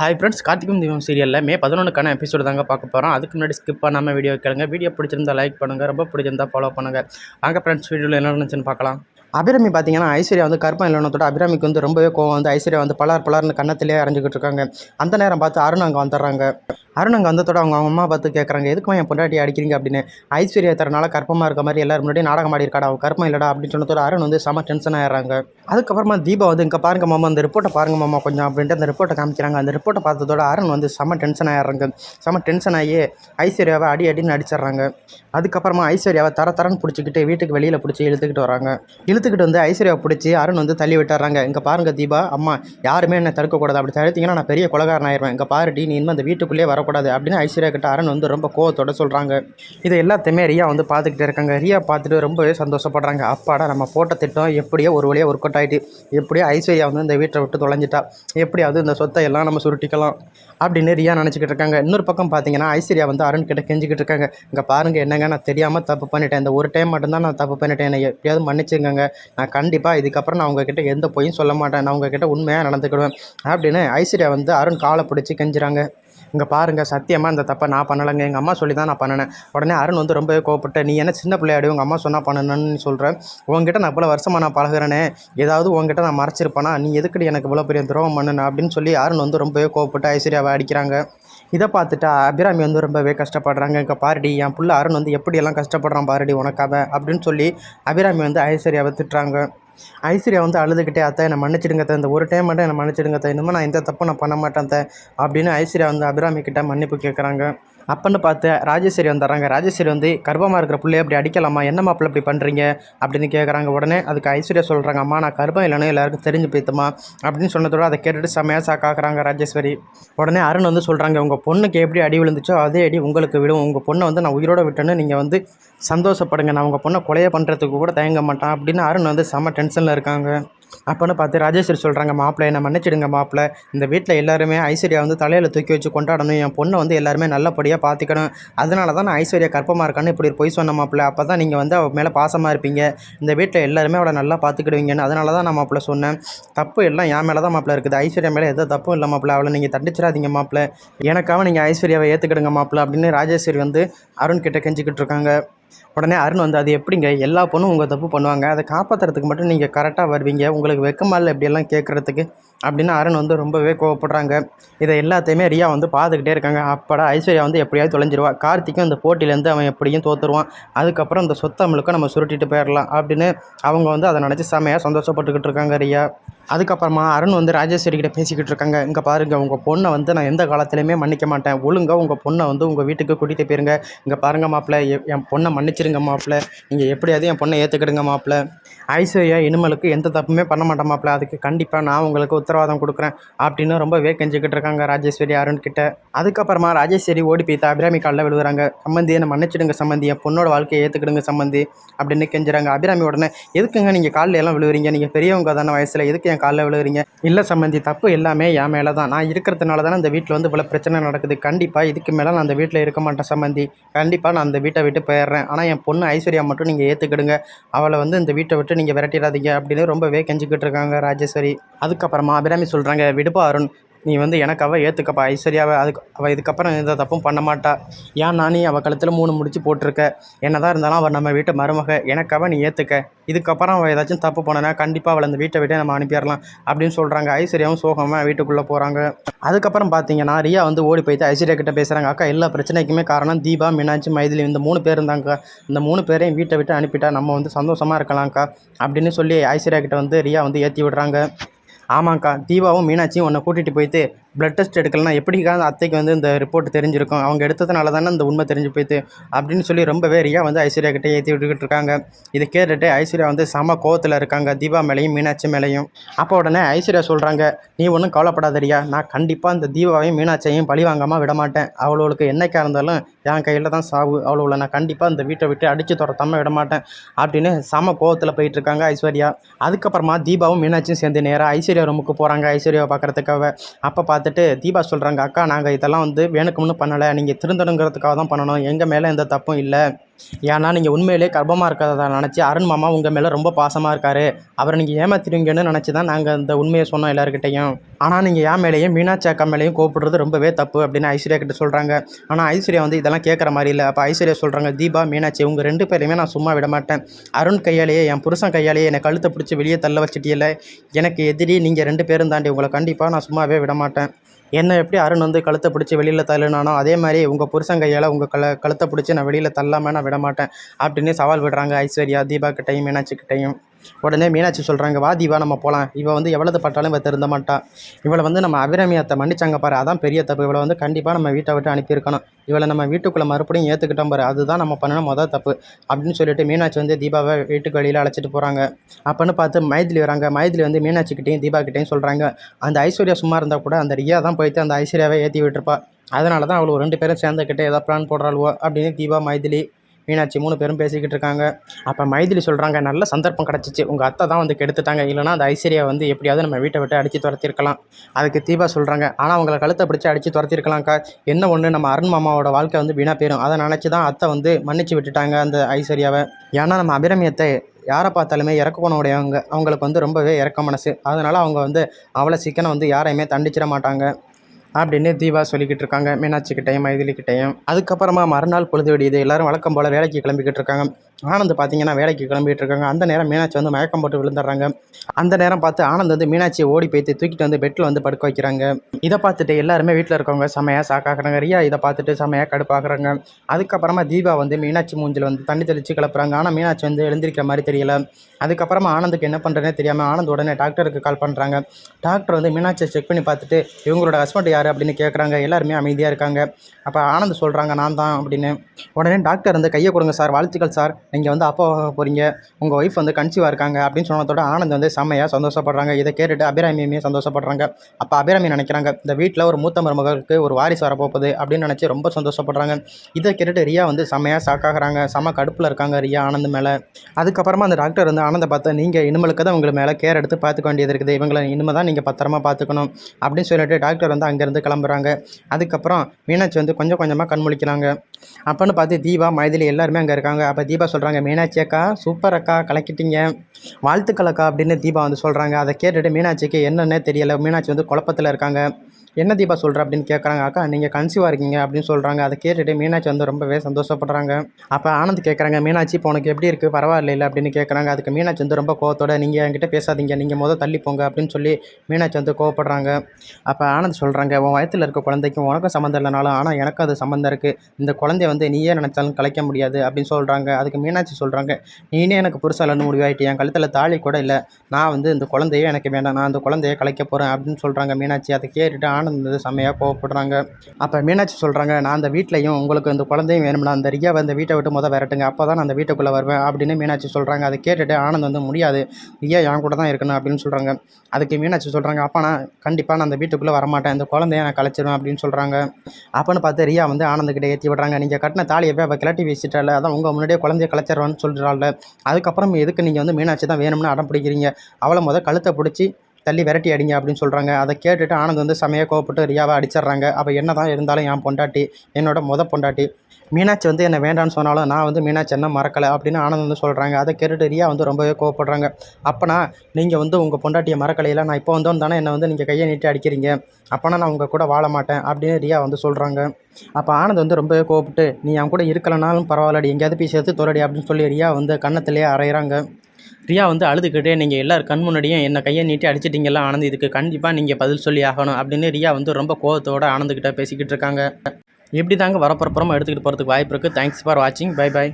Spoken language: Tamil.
ஹாய் ஃப்ரெண்ட்ஸ் கார்த்திகம் தீபம் சீரியலில் மே பதினொன்றுக்கான எபிசோடு தாங்க பார்க்க போகிறோம் அதுக்கு முன்னாடி ஸ்கிப் பண்ணாமல் வீடியோ கேளுங்க. வீடியோ பிடிச்சிருந்தா லைக் பண்ணுங்கள் ரொம்ப பிடிச்சிருந்தா ஃபாலோ பண்ணுங்கள் வாங்க ஃப்ரெண்ட்ஸ் வீடியோவில் என்ன இருந்துச்சுன்னு பார்க்கலாம். அபிராமி பார்த்தீங்கன்னா ஐஸ்வர்யா வந்து கற்பம் இல்லைனத்தோட அபிராமிக்கு வந்து ரொம்பவே கோவம் வந்து ஐஸ்வர்யா வந்து பலர் பலர்னு கண்ணத்திலே அரைஞ்சிக்கிட்டு இருக்காங்க. அந்த நேரம் பார்த்து அருண் அங்கே வந்துடுறாங்க. அருண் அங்கே வந்ததோட அவங்க அவங்க அம்மா பார்த்து கேட்குறாங்க எதுக்குமா என் பொண்டாட்டி அடிக்கிறீங்க? அப்படின்னு. ஐஸ்வர்யா தரனால கற்பமாக இருக்க மாதிரி எல்லாரும் முன்னாடி நாடகம் ஆடி இருக்காடா அவ கற்பம் இல்லடா அப்படின்னு சொன்னதோட அருண் வந்து செம டென்ஷன் ஆயிடுறாங்க. அதுக்கப்புறமா தீபா வந்து இங்கே பாருங்க மாமா அந்த ரிப்போர்ட்டை பாருங்க மாமா கொஞ்சம் அப்படின்ட்டு அந்த ரிப்போர்ட்டை காமிக்கிறாங்க. அந்த ரிப்போர்ட்டை பார்த்ததோட அருண் வந்து செம டென்ஷன் ஆயிடுறாங்க. செம டென்ஷன் ஆகி ஐஸ்வர்யாவை அடி அடின்னு அடிச்சிடுறாங்க. அதுக்கப்புறமா ஐஸ்வர்யாவை தர தரன்னு பிடிச்சிக்கிட்டு வீட்டுக்கு வெளியில் பிடிச்சி இழுத்துக்கிட்டு வராங்க. இழுத்துக்கிட்டு வந்து ஐஸ்வர்யாவை பிடிச்சி அருண் வந்து தள்ளி விட்டுறாங்க. இங்கே பாருங்க தீபா அம்மா யாருமே என்ன தடுக்கக்கூடாது. அப்படி தடுத்தீங்கன்னா நான் பெரிய கொலகாரன் ஆயிடுவேன் இங்கே பாருடி நீ இன்னும் அந்த வீட்டுக்குள்ளேயே வரக்கூடாது அப்படின்னு ஐஸ்வர்யா கிட்ட அருண் வந்து ரொம்ப கோவத்தோட சொல்கிறாங்க இது எல்லாத்தையுமே ரியா வந்து பார்த்துக்கிட்டே இருக்காங்க. ரியா பார்த்துட்டு ரொம்பவே சந்தோஷப்படுறாங்க. அப்பாடா நம்ம போட்ட திட்டம் எப்படியோ ஒரு வழியாக ஒர்க் அவுட் ஆகிட்டு எப்படியோ ஐஸ்வர்யா வந்து இந்த வீட்டை விட்டு தொலைஞ்சிட்டா எப்படியாவது இந்த சொத்தை எல்லாம் நம்ம சுருட்டிக்கலாம் அப்படின்னு ரியா நினச்சிக்கிட்டு இருக்காங்க. இன்னொரு பக்கம் பார்த்தீங்கன்னா ஐஸ்வர்யா வந்து அருண் கிட்ட கெஞ்சிக்கிட்டு இருக்காங்க. இங்கே பாருங்கள் என்னங்க நான் தெரியாமல் தப்பு பண்ணிட்டேன். இந்த ஒரு டைம் மட்டும்தான் நான் தப்பு பண்ணிட்டேன். என்னை எப்படியாவது மன்னிச்சுங்க நான் கண்டிப்பாக இதுக்கப்புறம் நான் உங்ககிட்ட எந்த பொய்யும் சொல்ல மாட்டேன். நான் உங்ககிட்ட உண்மையாக நடந்துக்கிடுவேன் அப்படின்னு ஐஸ்வர்யா வந்து அருண் காலை பிடிச்சி கெஞ்சுறாங்க. இங்கே பாருங்கள் சத்தியமாக இந்த தப்பை நான் பண்ணலைங்க. எங்கள் அம்மா சொல்லி தான் நான் பண்ணினேன். உடனே அருண் வந்து ரொம்பவே கோவப்பட்டேன் நீ என்ன சின்ன பிள்ளையாடி உங்கள் அம்மா சொன்னால் பண்ணணும்னு சொல்கிறேன் உங்ககிட்ட நான் இவ்வளோ வருஷமாக நான் பழகுறேனே. ஏதாவது உங்ககிட்ட நான் மறைச்சிருப்பேனா? நீ எதுக்கடி எனக்கு இவ்வளோ பெரிய துரோகம் பண்ணுன? அப்படின்னு சொல்லி அருண் வந்து ரொம்பவே கோவப்பட்டு ஐஸ்வர்யாவை அடிக்கிறாங்க. இதை பார்த்துட்டு அபிராமி வந்து ரொம்பவே கஷ்டப்படுறாங்க. இங்கே பாருடி என் புள்ள அருண் வந்து எப்படியெல்லாம் கஷ்டப்படுறான் பாருடி உனக்காக அப்படின்னு சொல்லி அபிராமி வந்து ஐஸ்வர்யாவை திட்டுறாங்க. ஐஸ்வர்யா வந்து அழுதுகிட்டே அத்தை என்னை மன்னிச்சிடுங்க அத்தை. இந்த ஒரு டைம் மட்டும் என்னை மன்னிச்சிடுங்க அத்தை. இனிமேல் நான் எந்த தப்பும் நான் பண்ண மாட்டேன் அத்தை. அப்படின்னு ஐஸ்வர்யா வந்து அபிராமி கிட்ட மன்னிப்பு கேட்குறாங்க அப்பன்னு பார்த்து ராஜேஸ்வரி வந்துடுறாங்க. ராஜேஸ்வரி வந்து கர்ப்பமாக இருக்கிற பிள்ளைய அப்படி அடிக்கலாமா? என்ன மாப்பிள்ள இப்படி பண்ணுறீங்க அப்படின்னு கேட்குறாங்க உடனே அதுக்கு ஐஸ்வர்யா சொல்கிறாங்க அம்மா நான் கர்ப்பம் இல்லைன்னு எல்லாருக்கும் தெரிஞ்சு போய்த்துமா அப்படின்னு சொன்னதோட அதை கேட்டுட்டு செம்மையாக சாக்காக்குறாங்க ராஜேஸ்வரி. உடனே அருண் வந்து சொல்கிறாங்க உங்கள் பொண்ணுக்கு எப்படி அடி விழுந்துச்சோ அதே அடி உங்களுக்கு விடும் உங்கள் பொண்ணை வந்து நான் உயிரோட விட்டேன்னு நீங்கள் வந்து சந்தோஷப்படுங்க. நான் உங்கள் பொண்ணை கொலையை பண்ணுறதுக்கு கூட தயங்க மாட்டேன். அப்படின்னு அருண் வந்து செம்ம டென்ஷனில் இருக்காங்க. அப்போன்னு பார்த்து ராஜேஸ்வரி சொல்கிறாங்க மாப்பிள்ளை என்னை மன்னிச்சிடுங்க மாப்பிள்ளை இந்த வீட்டில் எல்லாருமே ஐஸ்வர்யா வந்து தலையில் தூக்கி வச்சு கொண்டாடணும். என் பொண்ணை வந்து எல்லாருமே நல்லபடியாக பார்த்துக்கணும் அதனால தான் நான் ஐஸ்வர்யா கற்பமாக இருக்கான்னு இப்படி பொய் சொன்ன மாப்பிள்ளை அப்போ தான் நீங்கள் வந்து அவள் மேலே பாசமாக இருப்பீங்க. இந்த வீட்டில் எல்லாருமே அவளை நல்லா பார்த்துக்கிடுவீங்கன்னு அதனால தான் நான் மாப்பிள்ளை சொன்னேன். தப்பு எல்லாம் என் மேலே தான் மாப்பிள்ளை இருக்குது. ஐஸ்வர்யா மேலே எந்த தப்பும் இல்லை மாப்பிள்ளை அவளை நீங்கள் தண்டிச்சிடாதீங்க மாப்பிள்ளை எனக்காக நீங்கள் ஐஸ்வர்யாவை ஏற்றுக்கிடுங்க மாப்பிள்ளை அப்படின்னு ராஜேஸ்வரி வந்து அருண் கிட்ட கெஞ்சிக்கிட்டு இருக்காங்க. உடனே அருண் வந்து அது எப்படிங்க? எல்லா பொண்ணும் உங்கள் தப்பு பண்ணுவாங்க. அதை காப்பாற்றுறதுக்கு மட்டும் நீங்கள் கரெக்டாக வருவீங்க. உங்களுக்கு வெக்கமா இல்லை இப்படியெல்லாம் கேட்குறதுக்கு அப்படின்னு அருண் வந்து ரொம்பவே கோவப்படுறாங்க. இதை எல்லாத்தையுமே ரியா வந்து பார்த்துக்கிட்டே இருக்காங்க. அப்படா ஐஸ்வர்யா வந்து எப்படியாவது தொலைஞ்சிருவா. கார்த்திக்கும் இந்த போட்டியிலேருந்து அவன் எப்படியும் தோற்றுருவான் அதுக்கப்புறம் இந்த சொத்தை முழுக்க நம்ம சுருட்டிட்டு போயிடலாம் அப்படின்னு அவங்க வந்து அதை நினச்சி செமையாக சந்தோஷப்பட்டுக்கிட்டு இருக்காங்க ரியா. அதுக்கப்புறமா அருண் வந்து ராஜேஸ்வரி கிட்ட பேசிக்கிட்டு இருக்காங்க. இங்கே பாருங்க உங்கள் பொண்ணை வந்து நான் எந்த காலத்துலையுமே மன்னிக்க மாட்டேன். ஒழுங்காக உங்கள் பொண்ணை வந்து உங்கள் வீட்டுக்கு கூட்டிகிட்டு போயிருங்க. இங்கே பாருங்க மாப்பிள்ள என் பொண்ணை மன்னிச்சிருங்க. மாப்பிள்ளை. நீங்கள் எப்படியாவது என் பொண்ணை ஏற்றுக்கிடுங்க மாப்பிள்ள. ஐஸ்வர்யா இனிமலுக்கு எந்த தப்புமே பண்ண மாட்டேன் மாப்பிள்ள. அதுக்கு கண்டிப்பாக நான் உங்களுக்கு உத்தரவாதம் கொடுக்குறேன் அப்படின்னு ரொம்பவே கெஞ்சிக்கிட்டு இருக்காங்க ராஜேஸ்வரி அருண் கிட்ட. அதுக்கப்புறமா ராஜேஸ்வரி ஓடி போய் அபிராமி காலில் விழுகிறாங்க. சம்மந்தி என்னை மன்னிச்சிடுங்க சம்மந்தி என் பொண்ணோட வாழ்க்கையை ஏற்றுக்கிடுங்க சம்மந்தி அப்படின்னு கெஞ்சுறாங்க அபிராமி உடனே. எதுக்குங்க நீங்கள் காலில் எல்லாம் விழுவுறீங்க நீங்கள் பெரியவங்க தானே வயசில். எதுக்கு என் காலில் விழுவுறீங்க இல்லை சம்மந்தி தப்பு எல்லாமே என் மேலே தான் நான் இருக்கிறதுனால தானே இந்த வீட்டில் வந்து இவ்வளோ பிரச்சனை நடக்குது. கண்டிப்பாக இதுக்கு மேலே நான் அந்த வீட்டில் இருக்க மாட்டேன் சம்மந்தி கண்டிப்பாக நான் அந்த வீட்டை விட்டு போயிடுறேன். ஆனால் என் பொண்ணு ஐஸ்வர்யா மட்டும் நீங்கள் ஏற்றுக்கிடுங்க அவளை வந்து இந்த வீட்டை விட்டு நீங்கள் விரட்டிடாதீங்க அப்படின்னு ரொம்பவே கெஞ்சிக்கிட்டு இருக்காங்க ராஜேஸ்வரி. அதுக்கப்புறமா அபிராமி சொல்கிறாங்க விடுப்பா அருண் நீ வந்து எனக்கு அவள் ஏற்றுக்கப்பா ஐஸ்வர்யாவை அதுக்கு அவள் இதுக்கப்புறம் எந்த தப்பும் பண்ண மாட்டா. ஏன் நானே அவள் கழுத்தில் மூணு முடிச்சு போட்டிருக்க. என்னதான் இருந்தாலும் அவள் நம்ம வீட்டு மருமக. எனக்காக நீ ஏற்றுக்க இதுக்கப்புறம் அவள் ஏதாச்சும் தப்பு பண்ணனா கண்டிப்பாக அவளை இந்த வீட்டை விட்டே நம்ம அனுப்பிடலாம் அப்படின்னு சொல்கிறாங்க ஐஸ்வர்யாவும் சோகமாக வீட்டுக்குள்ளே போகிறாங்க அதுக்கப்புறம் பார்த்தீங்கன்னா ரியா வந்து ஓடி போயிட்டு ஐஸ்வர்யா கிட்ட பேசுகிறாங்க அக்கா எல்லா பிரச்சனைக்குமே காரணம் தீபா மீனாட்சி மைதிலி இந்த மூணு பேர் இருந்தாங்க இந்த மூணு பேரையும் வீட்டை விட்டு அனுப்பிட்டா நம்ம வந்து சந்தோஷமாக இருக்கலாம்க்கா. அப்படின்னு சொல்லி ஐஸ்வர்யா கிட்ட வந்து ரியா வந்து ஏற்றி விடுறாங்க. ஆமாங்க்கா தீபாவும் மீனாட்சியும் உன்னை கூட்டிகிட்டு போயிட்டு பிளட் டெஸ்ட் எடுக்கலனா எப்படிக்கா அந்த அத்தைக்கு வந்து இந்த ரிப்போர்ட் தெரிஞ்சிருக்கும். அவங்க எடுத்ததுனால தானே இந்த உண்மை தெரிஞ்சு போயிட்டு அப்படின்னு சொல்லி ரொம்பவே ரியா வந்து ஐஸ்வர்யா கிட்டே ஏற்றி விட்டுக்கிட்டு இருக்காங்க. இதை கேட்டுட்டு ஐஸ்வர்யா வந்து செம கோவத்தில் இருக்காங்க. தீபா மேலேயும் மீனாட்சி மேலேயும். அப்போ உடனே ஐஸ்வர்யா சொல்கிறாங்க நீ ஒன்றும் கவலைப்படாத ரியா. நான் கண்டிப்பாக இந்த தீபாவையும் மீனாட்சியையும் பழி வாங்காமல் விட மாட்டேன் அவளுக்கு என்னைக்காக இருந்தாலும் என் கையில் தான் சாவு. அவ்வளோ நான் கண்டிப்பாக இந்த வீட்டை விட்டு அடித்து துரத்தாமல் விட மாட்டேன் அப்படின்னு செம கோவத்தில் போயிட்டு இருக்காங்க ஐஸ்வர்யா. அதுக்கப்புறமா தீபாவும் மீனாட்சியும் சேர்ந்து நேராக ஐஸ்வர்யா ரூமுக்கு போகிறாங்க ஐஸ்வர்யாவை பார்க்குறதுக்காக அப்போ பார்த்துட்டு தீபா சொல்கிறாங்க அக்கா நாங்கள் இதெல்லாம் வந்து வேணுக்கும்னு பண்ணலை. நீங்கள் திருந்தணுங்கிறதுக்காக தான் பண்ணணும். எங்கள் மேலே எந்த தப்பும் இல்லை. ஏன்னா நீங்கள் உண்மையிலே கர்ப்பமாக இருக்கிறதா நினச்சி அருண் மாமா உங்கள் மேலே ரொம்ப பாசமாக இருக்கார். அவரை நீங்கள் ஏமாத்திடுவீங்கன்னு நினச்சி தான் நாங்கள் இந்த உண்மையை சொன்னோம் எல்லாருக்கிட்டையும் ஆனால் நீங்கள் என் மேலேயும் மீனாட்சி அக்கா மேலேயும் கோப்பிடுறது ரொம்பவே தப்பு அப்படின்னு ஐஸ்வர்யா கிட்ட சொல்கிறாங்க ஆனால் ஐஸ்வர்யா வந்து இதெல்லாம் கேட்குற மாதிரி இல்லை. அப்போ ஐஸ்வர்யா சொல்கிறாங்க தீபா மீனாட்சி உங்கள் ரெண்டு பேரையுமே நான் சும்மா விட மாட்டேன். அருண் கையாலேயே என் புருஷன் கையாலேயே என்னை கழுத்தை பிடிச்சி வெளியே தள்ள வச்சிட்டியல எனக்கு எதிரி நீங்கள் ரெண்டு பேரும் தாண்டி உங்களை கண்டிப்பாக நான் சும்மாவே விட மாட்டேன். என்ன எப்படி அருண் வந்து கழுத்தை பிடிச்சி வெளியில் தள்ளுனானோ அதே மாதிரி உங்கள் புருஷன் கையால் உங்கள் கல கழுத்தை பிடிச்சி நான் வெளியில் தள்ளாமல் நான் விட மாட்டேன் அப்படின்னு சவால் விடுறாங்க ஐஸ்வர்யா தீபா கிட்டையும் மீனாட்சி கிட்டையும் உடனே மீனாட்சி சொல்கிறாங்க வா தீபா நம்ம போகலாம் இவள் வந்து எவ்வளவு பட்டாலும் இவள் திருந்த மாட்டான் இவளை வந்து நம்ம அபிரமியத்தை மன்னிச்சாங்க பாரு அதான் பெரிய தப்பு. இவளை வந்து கண்டிப்பாக நம்ம வீட்டை விட்டு அனுப்பியிருக்கணும். இவளை நம்ம வீட்டுக்குள்ளே மறுபடியும் ஏற்றுக்கிட்டோம் பாரு அதுதான் நம்ம பண்ணின மொதல் தப்பு அப்படின்னு சொல்லிட்டு மீனாட்சி வந்து தீபாவை வீட்டுக்கு வெளியில் அழைச்சிட்டு போகிறாங்க அப்போன்னு பார்த்து மைதிலி வராங்க. மைதிலி வந்து மீனாட்சிக்கிட்டையும் தீபா கிட்டையும் சொல்கிறாங்க அந்த ஐஸ்வர்யா சும்மா இருந்தால் கூட அந்த ரியா தான் போயிட்டு அந்த ஐஸ்வர்யாவை ஏற்றி விட்டுருப்பா. அதனால தான் அவளுக்கு ரெண்டு பேரும் சேர்ந்துக்கிட்டே ஏதாவது பிளான் போடுறாளுவோ? அப்படின்னு தீபா மைதிலி மீனாட்சி மூணு பேரும் பேசிக்கிட்டு இருக்காங்க. அப்போ மைதிலி சொல்கிறாங்க நல்ல சந்தர்ப்பம் கிடச்சிச்சு. உங்கள் அத்தை தான் வந்து கெடுத்துட்டாங்க. இல்லைனா அந்த ஐஸ்வர்யா வந்து எப்படியாவது நம்ம வீட்டை விட்டு அடித்து துரத்திருக்கலாம். அதுக்கு தீபா சொல்கிறாங்க ஆனால் அவங்கள கழுத்தை பிடிச்சி அடித்து துரத்திருக்கலாம்க்கா. என்ன ஒன்று நம்ம அருண் மாமாவோட வாழ்க்கை வந்து வீணாக போயிடும் அதை நினச்சி தான் அத்தை வந்து மன்னிச்சு விட்டுட்டாங்க அந்த ஐஸ்வர்யாவை. ஏன்னா நம்ம அபிரமியத்தை யாரை பார்த்தாலுமே இறக்க குணமுடையவங்க அவங்களுக்கு வந்து ரொம்பவே இறக்க மனசு. அதனால் அவங்க வந்து அவ்வளோ சீக்கிரம் வந்து யாரையுமே தண்டிச்சிட மாட்டாங்க. அப்படின்னு தீபா சொல்லிக்கிட்டு இருக்காங்க. மீனாட்சி கிட்டையும் மைதிலி கிட்டையும் அதுக்கப்புறமா மறுநாள் பொழுது விடியுது எல்லாரும் வழக்கம் போல் வேலைக்கு கிளம்பிக்கிட்டு இருக்காங்க. ஆனந்த் பார்த்தீங்கன்னா வேலைக்கு கிளம்பிட்டு இருக்காங்க அந்த நேரம் மீனாட்சி வந்து மயக்கம் போட்டு விழுந்துடுறாங்க. அந்த நேரம் பார்த்து ஆனந்த் வந்து மீனாட்சியை ஓடி போய்த்து தூக்கிட்டு வந்து பெட்டில் வந்து படுக்க வைக்கிறாங்க. இதை பார்த்துட்டு எல்லாருமே வீட்டில் இருக்கவங்க செமையாக சாக்காக்குறாங்க. ரியா இதை பார்த்துட்டு செமையாக கடுப்பாக்குறாங்க. அதுக்கப்புறமா தீபா வந்து மீனாட்சி மூஞ்சில் வந்து தண்ணி தெளித்து கிளப்புறாங்க. ஆனால் மீனாட்சி வந்து எழுந்திருக்கிற மாதிரி தெரியல. அதுக்கப்புறமா ஆனந்துக்கு என்ன பண்ணுறேனே தெரியாமல் ஆனந்த் உடனே டாக்டருக்கு கால் பண்ணுறாங்க டாக்டர் வந்து மீனாட்சியை செக் பண்ணி பார்த்துட்டு இவங்களோட ஹஸ்பண்ட் யார்? அப்படின்னு கேட்குறாங்க எல்லாருமே அமைதியாக இருக்காங்க. அப்போ ஆனந்த் சொல்கிறாங்க நான் தான் அப்படின்னு. உடனே டாக்டர் வந்து கையை கொடுங்க சார் வாழ்த்துக்கள் சார். நீங்கள் வந்து அப்பா போகிறீங்க உங்கள் ஒய்ஃப் வந்து கன்சீவாக இருக்காங்க அப்படின்னு சொன்னதோட ஆனந்த் வந்து செம்மையாக சந்தோஷப்படுறாங்க. இதை கேட்டுட்டு அபிராமியுமே சந்தோஷப்படுறாங்க. அப்போ அபிராமி நினைக்கிறாங்க இந்த வீட்டில் ஒரு மூத்த மருமகளுக்கு ஒரு வாரிசு வரப்போகுது அப்படின்னு நினச்சி ரொம்ப சந்தோஷப்படுறாங்க. இதை கேட்டுட்டு ரியா வந்து செம்மையாக சாக்காகிறாங்க செம்ம கடுப்பில் இருக்காங்க ரியா ஆனந்த் மேலே. அதுக்கப்புறமா அந்த டாக்டர் வந்து ஆனந்தை பார்த்து நீங்கள் இனிமேலுக்கு தான் உங்களை மேலே கேர் எடுத்து பார்த்துக்க வேண்டியது இருக்குது. இவங்களை இனிமே தான் நீங்கள் பத்திரமா பார்த்துக்கணும் அப்படின்னு சொல்லிட்டு டாக்டர் வந்து அங்கேருந்து கிளம்புறாங்க. அதுக்கப்புறம் மீனாட்சி வந்து கொஞ்சம் கொஞ்சமாக கண் முழிக்கிறாங்க அப்போன்னு பார்த்து தீபா மைதிலி எல்லாருமே அங்கே இருக்காங்க. அப்போ தீபா சொல்கிறாங்க மீனாட்சி அக்கா சூப்பர் அக்கா கலக்கிட்டீங்க. வாழ்த்துக்கள் அக்கா அப்படின்னு தீபா வந்து சொல்கிறாங்க அதை கேட்டுட்டு மீனாட்சிக்கு என்னென்னே தெரியலை. மீனாட்சி வந்து குழப்பத்தில் இருக்காங்க. என்ன தீபா சொல்கிற அப்படின்னு கேட்குறாங்க அக்கா நீங்கள் கன்சீவாக இருக்கீங்க அப்படின்னு சொல்கிறாங்க அதை கேட்டுட்டு மீனாட்சி வந்து ரொம்பவே சந்தோஷப்படுறாங்க. அப்போ ஆனந்த் கேட்குறாங்க மீனாட்சி இப்போ உனக்கு எப்படி இருக்குது பரவாயில்ல அப்படின்னு கேட்குறாங்க அதுக்கு மீனாட்சி வந்து ரொம்ப கோவத்தோட நீங்கள் என்கிட்ட பேசாதீங்க. நீங்கள் முதல் தள்ளி போங்க அப்படின்னு சொல்லி மீனாட்சி வந்து கோவப்படுறாங்க. அப்போ ஆனந்த் சொல்கிறாங்க உன் வயத்தில் இருக்க குழந்தைக்கும் உனக்கும் சம்மந்தம் இல்லைனாலும் ஆனால் எனக்கும் அது சம்மந்தம் இருக்குது இந்த குழந்தைய வந்து நீயே நினச்சாலும் கலைக்க முடியாது அப்படின்னு சொல்கிறாங்க அதுக்கு மீனாட்சி சொல்கிறாங்க நீனே எனக்கு புருஷாலன்னு முடிவாயிட்டு என் கழுத்தில் தாலி கூட இல்லை. நான் வந்து இந்த குழந்தையே எனக்கு வேண்டாம். நான் அந்த குழந்தைய கலைக்க போகிறேன் அப்படின்னு சொல்கிறாங்க மீனாட்சி. அதை கேட்டுட்டு ஆனந்த் வந்து செம்மையாக கோவப்படுறாங்க. அப்போ மீனாட்சி சொல்கிறாங்க நான் அந்த வீட்லையும் உங்களுக்கு இந்த குழந்தையும் வேணும்னா அந்த ரியாவை அந்த வீட்டை விட்டு மொதல் விரட்டுங்க. அப்போ தான் நான் அந்த வீட்டுக்குள்ளே வருவேன். அப்படின்னு மீனாட்சி சொல்கிறாங்க அதை கேட்டுட்டு ஆனந்த் வந்து முடியாது. ரியா என் கூட தான் இருக்கணும். அப்படின்னு சொல்கிறாங்க அதுக்கு மீனாட்சி சொல்கிறாங்க அப்போ நான் கண்டிப்பாக நான் அந்த வீட்டுக்குள்ளே வரமாட்டேன். அந்த குழந்தைய நான் கலைச்சிருவேன். அப்படின்னு சொல்கிறாங்க அப்போன்னு பார்த்து ரியா வந்து ஆனந்துக்கிட்ட ஏற்றி விடுறாங்க. நீங்கள் கட்டின தாலியை போய் அவள் கிளட்டி வீசிட்டால அதான் உங்கள் முன்னாடியே குழந்தைய கலைச்சிருவான்னு சொல்கிறாள் அதுக்கப்புறம் எதுக்கு நீங்கள் வந்து மீனாட்சி தான் வேணும்னு அடம் பிடிக்கிறீங்க? அவளை முதல் கழுத்தை பிடிச்சி தள்ளி விரட்டி அடிங்க அப்படின்னு சொல்கிறாங்க அதை கேட்டுட்டு ஆனந்த் வந்து செமையாக கோவப்பட்டு ரியாவை அடிச்சிடுறாங்க. அப்போ என்ன தான் இருந்தாலும் என் பொண்டாட்டி என்னோட மொதல் பொண்டாட்டி மீனாட்சி வந்து என்னை வேண்டான்னு சொன்னாலும் நான் வந்து மீனாட்சி என்ன மறக்கலை அப்படின்னு ஆனந்த் வந்து சொல்கிறாங்க அதை கேட்டுட்டு ரியா வந்து ரொம்பவே கோவப்படுறாங்க. அப்போனா நீங்கள் வந்து உங்கள் பொண்டாட்டியை மறக்கலையில நான் இப்போ வந்தோன்னு தானே என்னை வந்து நீங்கள் கையை நீட்டி அடிக்கிறீங்க. அப்போனா நான் உங்கள் கூட வாழ மாட்டேன் அப்படின்னு ரியா வந்து சொல்கிறாங்க அப்போ ஆனந்த் வந்து ரொம்பவே கோவப்பட்டு நீ என் கூட இருக்கலைனாலும் பரவாயில்லடி எங்கேயாவது போய் சேர்த்து தோலடி அப்படின்னு சொல்லி ரியா வந்து கன்னத்திலேயே அரைகிறாங்க ரியா வந்து அழுதுகிட்டே நீங்கள் எல்லார் கண் முன்னாடியும் என்னை கையை நீட்டி அடிச்சிட்டிங்கல்ல ஆனந்த் இதுக்கு கண்டிப்பாக நீங்கள் பதில் சொல்லி ஆகணும் அப்படின்னு ரியா வந்து ரொம்ப கோவத்தோடு ஆனந்துக்கிட்ட பேசிக்கிட்டு இருக்காங்க. எப்படி தாங்க வரப்புறப்புறமா எடுத்துக்கிட்டு போகிறதுக்கு வாய்ப்பு இருக்குது தேங்க்ஸ் ஃபார் வாட்சிங் பை பை